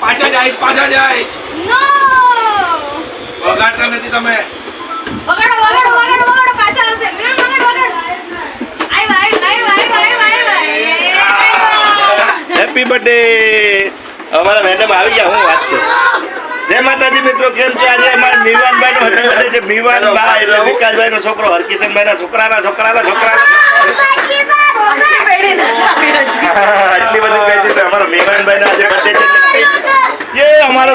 પાછા જાય પાછા જાય. વગાડતા નથી તમે. વગાડો વગાડો. હેપી બર્થડે અમારા મેડમ આવી ગયા, હું વાત છે. જય માતાજી મિત્રો, કેમ છે? આજે અમારા મીવાનભાઈ નો હેપી બર્થડે છે મીવાનભાઈ વિકાસભાઈ નો છોકરો હરકિશનભાઈ ના છોકરાના છોકરાના છોકરાના આટલી બધી અમારો મીવાનભાઈ નો આજે બર્થડે છે. એ અમારો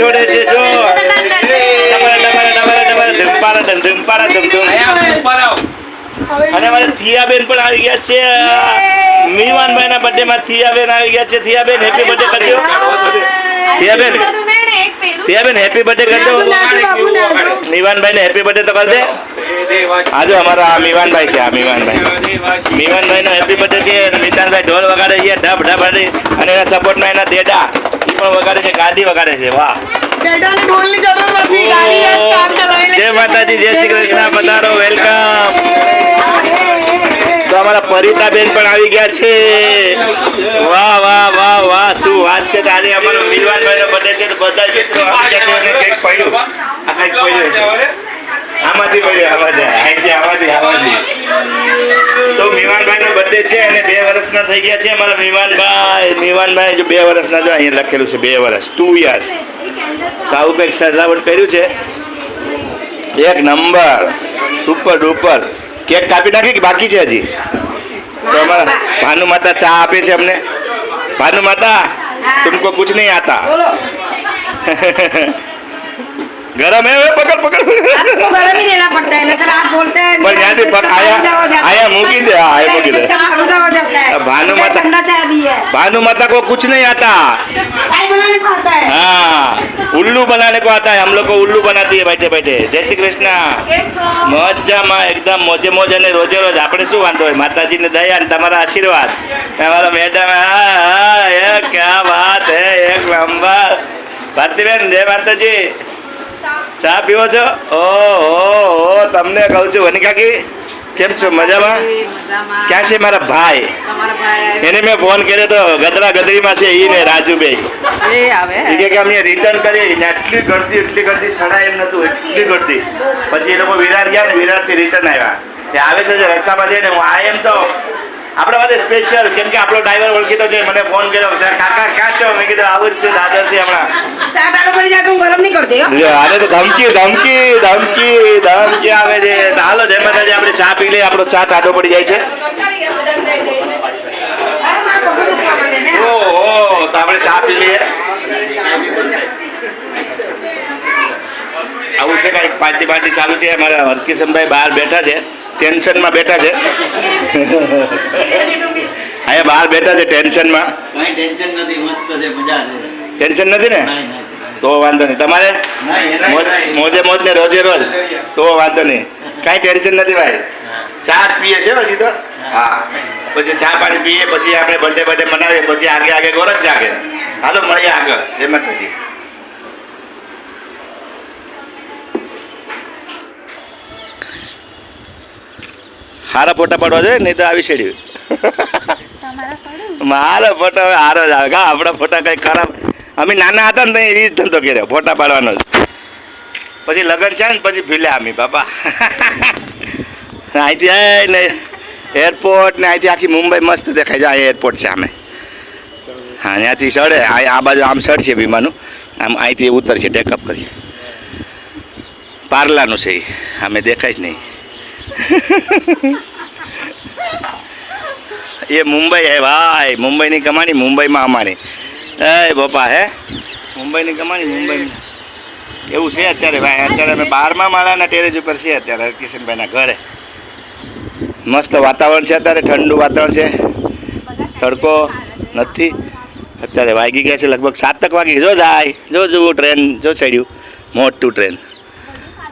છોડે છે, જો. ડમરા ડમરા ડમરા ડમરા ધમપારા, ધમ ધમપારા અને મારે થિયાબેન પણ આવી ગયા છે મીવાનભાઈ ના બર્થડે માં થિયાબેન આવી ગયા છે. થિયાબેન હેપી બર્થડે કરજો થિયાબેન થિયાબેન હેપી બર્થડે કરજો મીવાનભાઈ ને હેપી બર્થડે તો કર દે. આજે અમારા આ મીવાનભાઈ છે આ મીવાનભાઈ મીવાનભાઈ નો હેપી બર્થડે છે મિતાનભાઈ ઢોલ વગાડે છે ઢબ ઢબ અને એના સપોર્ટમાં એના દેડા એ પણ વગાડે છે ગાડી વગાડે છે વાહ. ડેડાને ઢોલની જરૂર નથી ગાડી જ કામ ચલાવી લે જય માતાજી જય શ્રી કૃષ્ણ પધારો વેલકમ અમારા પરિતાબેન પણ આવી ગયા છે. વાહ વાહ વાહ વાહ, શું વાત છે આજે અમારો મિલવાનભાઈ નો બર્થડે છે તો બધા મિત્રો આવી ગયા છે. કંઈક પડ્યું. આ કંઈક પડ્યું આમાંથી પડ્યું આમાંથી અહીંથી આમાંથી આમાંથી તો મિવાનભાઈ નો છે અને બે વર્ષના થઈ ગયા છે અમારા મિવાનભાઈ મિવાનભાઈ જો બે વર્ષના જો અહીંયા લખેલું છે, બે વર્ષ. ટુ યર્સ તો આવું કંઈક સજાવટ કર્યું છે. એક નંબર. Super duper. કેક કાપી નાખી કે બાકી છે હજી તો અમારા ભાનુ માતા ચા આપે છે અમને ભાનુ માતા तुमको कुछ नहीं आता બોલો गरम है वे पकड़ पकड़ आपको गरम ही देना पड़ता है नकर आप बोलते हैं पर यहाँ से पक- आया- आया मूकी दे, हाँ, आया मूकी दे। फालूदा हो जाता है भानु इधर माता- ठंडा चाय दी है भानु माता को कुछ नहीं आता चाय बनाने को आता है हाँ उल्लू बनाने को आता है हम लोग को उल्लू बनाती है बैठे बैठे जय श्री कृष्ण કેમ છો મજામાં એકદમ મોજે મોજ અને રોજે રોજ આપણે શું વાંધો હોય માતાજીને દયા અને તમારા આશીર્વાદ તમારા મેડમ હા એ ક્યા વાત હે એક નંબર ભારતીબેન જય માતાજી ચા પીવો છો? ઓ ઓ તમને કહું છું. વની કાકી કેમ છો? મજામાં? ક્યાં છે મારા ભાઈ? એને મેં ફોન કર્યો તો ગદરા ગદરીમાં છે ઈ ને રાજુભાઈ એ કે અમે રિટર્ન કરી ને એટલી ગળતી એટલી ગળતી સડાય એમ નતું એટલી ગળતી. પછી એ લોકો વિરાર ગયા ને વિરારથી રિટર્ન આવ્યા આવે છે જે રસ્તામાં છે ને હું આ એમ તો આપણા માટે સ્પેશિયલ કેમ કે આપણો ડ્રાઈવર ઓળખીતો છે. મને ફોન કર્યો કાકા ક્યાં છો? મેં કીધું આવું જ છે દાદરથી હમણાં સાત પડી જાય તો ગરમ નહીં કરતી આને તો ધમકી ધમકી ધમકી ધમકી આવે છે. હાલો જય માતાજી આપણે ચા પી લઈએ. આપણો ચા ટાઢો પડી જાય છે. ઓહો તો આપણે ચા પી લઈએ. આવું છે કાંઈક પાર્ટી પાર્ટી ચાલુ છે. અમારા હરકિશનભાઈ બહાર બેઠા છે. ટેન્શનમાં બેઠા છે. અહીંયા બહાર બેઠા છે ટેન્શનમાં. કઈ ટેન્શન નથી મસ્ત છે મજા છે. ટેન્શન નથી ને. તો વાંધો નહીં. તમારે? મોજ- મોજે ને રોજે રોજ. તો વાંધો નહીં. કાંઈ ટેન્શન નથી ભાઈ. ચા જ પીએ છે પછી તો? હા. પછી ચા પાણી પીએ પછી આપણે બર્થડે બર્થડે મનાવીએ પછી આગે આગે ગોરજ જાગે. હાલો મળીએ આગળ. જય માતાજી. હારા ફોટા પાડવા જોઈએ નહીં તો આવી શેડ્યું. મારો ફોટા હવે હારો જ આવે. કા આપણા ફોટા કંઈ ખરાબ. અમે નાના હતા ને તો એ જ ધંધો કર્યો ફોટા પાડવાનો જ. પછી લગ્ન છે ને પછી ભીલ્યા અમે બાપા. અહીંથી આય ને એરપોર્ટ ને અહીંથી આખી મુંબઈ મસ્ત દેખાય. છે આ એરપોર્ટ છે અમે હા ત્યાંથી સડે આ આ બાજુ આમ ચડશે વિમાનું. આમ અહીંથી ઉતરશે ટેકઅપ કરીએ પાર્લાનું છે એ અમે દેખાય જ નહીં. એ મુંબઈ હે ભાઈ, મુંબઈની કમાણી મુંબઈમાં અમારી. એ બાપા હે, મુંબઈની કમાણી મુંબઈ એવું છે અત્યારે ભાઈ, અત્યારે અમે બારમા માળાના ટેરેજ ઉપર છીએ અત્યારે, હરકિશનભાઈના ઘરે. મસ્ત વાતાવરણ છે અત્યારે, ઠંડુ વાતાવરણ છે. તડકો નથી. અત્યારે વાગી ગયા છે લગભગ સાત તક વાગી. જો જાય, જો જુઓ ટ્રેન, જો ચડ્યું. મોટું ટ્રેન.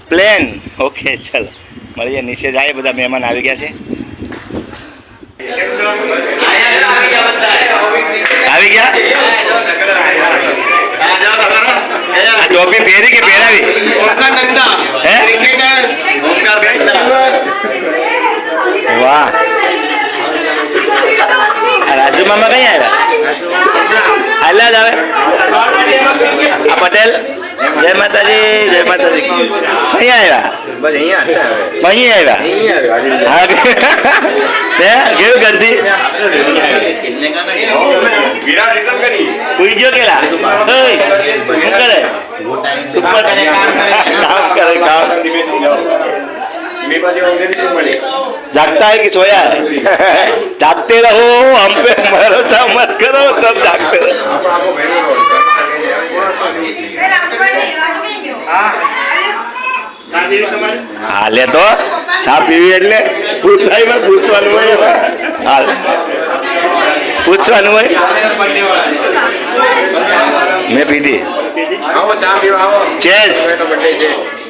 પ્લેન. ઓકે, ચલો. મળીએ, નીચે જાય, બધા મહેમાન આવી ગયા છે. આવી ગયા? ટોપી પહેરી કે પહેરાવી? વાહ. રાજુ મામા કઈ આવ્યા? હાલ્યા જ આવે. આ પટેલ જય માતાજી જય માતાજી. અહીંયા આવ્યા? અહીંયા આવ્યા હા કેવું કરતી? ગયો કેલા? કરે? સુપર કામ કરે. કામ जागता है कि सोया है जागते रहो हम पे भरोसा मत करो सब जागते रहो હાલે તો ચા પીવી એટલે પૂછાય પૂછવાનું હોય હાલ પૂછવાનું હોય મેં પીધી ચેસ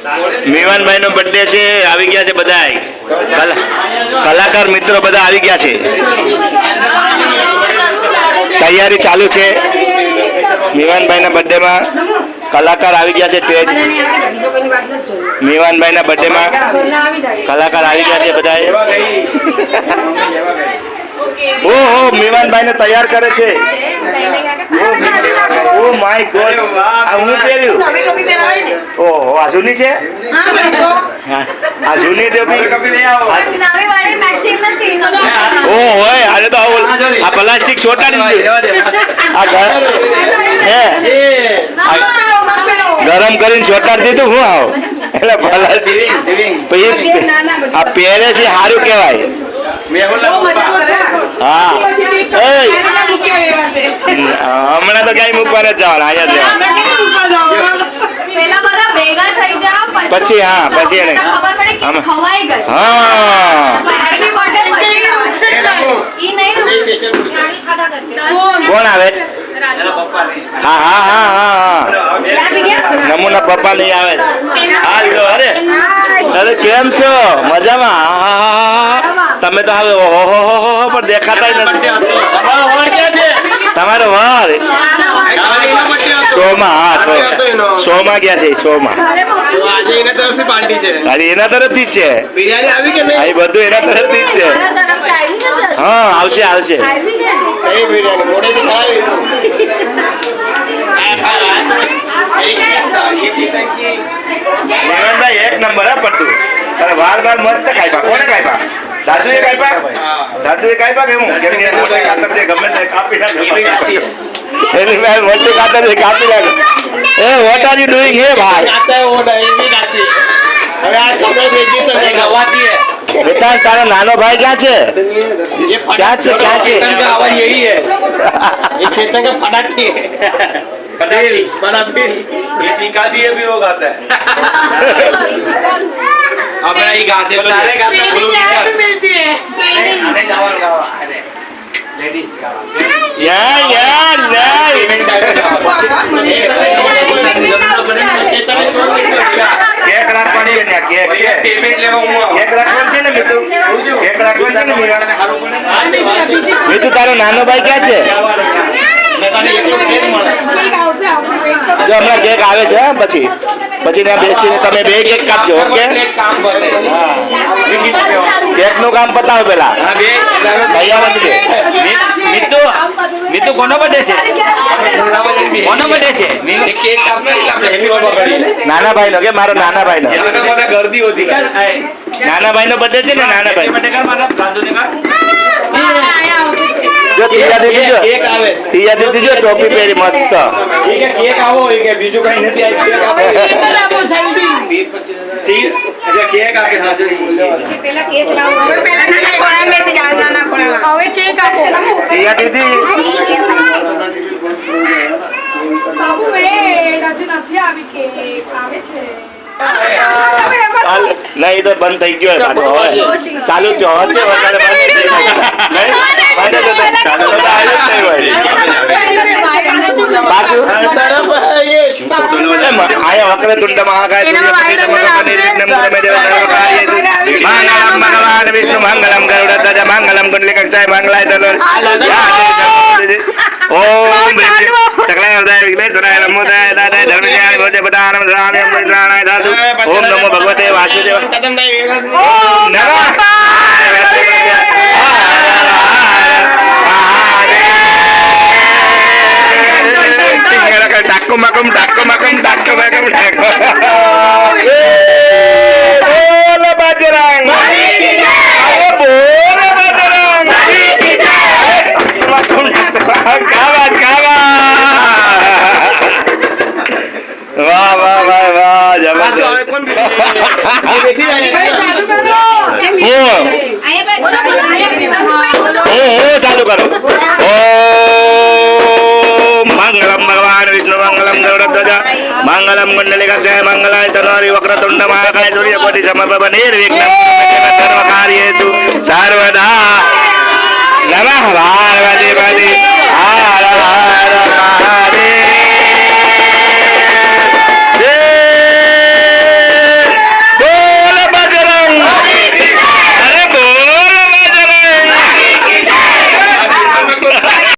મેવાનભાઈ નો બર્થડે છે, આવી ગયા છે બધા કલાકાર મિત્રો બધા આવી ગયા છે. તૈયારી ચાલુ છે. મેવાનભાઈ ના બર્થડે માં કલાકાર આવી ગયા છે તેજ મેવાનભાઈ ના બર્થડે માં કલાકાર આવી ગયા છે બધા ઓહો મેવાનભાઈ ને તૈયાર કરે છે. ઓ માય ગોડ આ હું પહેર્યું? ઓહો આ જૂની છે? હા, આ જૂની ટોપી. નવી વાળી મેચિંગ નથી. ઓ હોય આજે તો આવું. આ પ્લાસ્ટિક ચોટાડી દીધું. આ ઘર હે ગરમ કરીને ચોટાડી દીધું હું આવ? એટલે પ્લાસ્ટિક પછી આ પહેરે છે સારું કહેવાય. હા. હમણાં તો ક્યાંય મૂકવાના જ જવાના અહીંયા જ પછી હા, પછી એને. ખબર પડે કે આમાં. ખવાઈ ગઈ. હા. કોણ? આવે છે? હા હા હા હા હા. નમૂના પપ્પા લઈ આવે છે. હા અરે. અરે કેમ છો? મજામાં. તમે તો હવે ઓહો પણ દેખાતા નથી. તમારો વાર શોમાં હા શો શોમાં. ગયા છે શોમાં. આજે એના તરફથી પાર્ટી છે. અરે એના તરફથી જ છે. બિરયાની આવી કે આ એ બધું એના તરફથી જ છે. હા આવશે આવશે. એક નંબર હા પડતું અરે વાર વાર મસ્ત કાપ્યા કોને કાપ્યા દાદુએ કાપ્યા દાદુએ કાપ્યા કે હું કેમ કે મોટે ખાતર છે ગમે તે કાપી નાખે એની મેં મોટે ખાતર છે કાપી નાખે એ વોટ આર યુ ડુઈંગ હે ભાઈ બેટા તારો નાનો ભાઈ ક્યાં છે ક્યાં છે ક્યાં છે आवाज यही है ये चेतन का फटाती है पटेल बड़ा बिल ये सिखा दिए भी वो गाता है अपना ही गाते तो सारे गाते आने जावन गावा अरे लेडीज गावा યા યા યા કેક રાખવાની છે ને આ કેક છે पेमेंट लेवा हूँ કેક રાખવાની છે ને મીતુ કેક રાખવાની છે ને મીરા મીતુ તારો નાનો ભાઈ ક્યાં છે જો હમણાં કેક આવે છે હા, પછી પછી ત્યાં બેસીને તમે બે કેક કાપજો ઓકે? કેકનું કામ પતાવો. પેલા. તૈયાર જ છે. મિતુ મિતુ કોનો બર્થડે છે? કોનો બર્થડે છે? નાના ભાઈ નો કે મારો નાના ભાઈ નો ગરદી હતી નાના ભાઈ નો બર્થડે છે ને નાના ભાઈ જો ત્રીજા દીધી જો. કેક આવે. તિયા દીદી જો ટોપી પહેરી મસ્ત. ઠીક છે કેક આવો એ કે બીજું કઈ નથી નહીં તો બંધ થઈ ગયો ચાલુ થયો. હશે વધારે બંધ आय वक्र तुंड महाकाय मंगलम भगवान विष्णु मंगलम गरुड मंगलम कुंडलिकाय मंगलाय ओम सगळ्या धातु ओम नमो. भगवते वासुदेव ચાલુ કરો મંગલમ ભગવાન વિષ્ણુ મંગલમ ગૌરધ્વજા મંગલમ કુંડલિકા જય મંગલાય તનોરી વક્રતુંડ મહાકાય સૂર્યકોટી સમર્પ નિર્વિઘ્ન સર્વ કાર્યેષુ સર્વદા નમઃ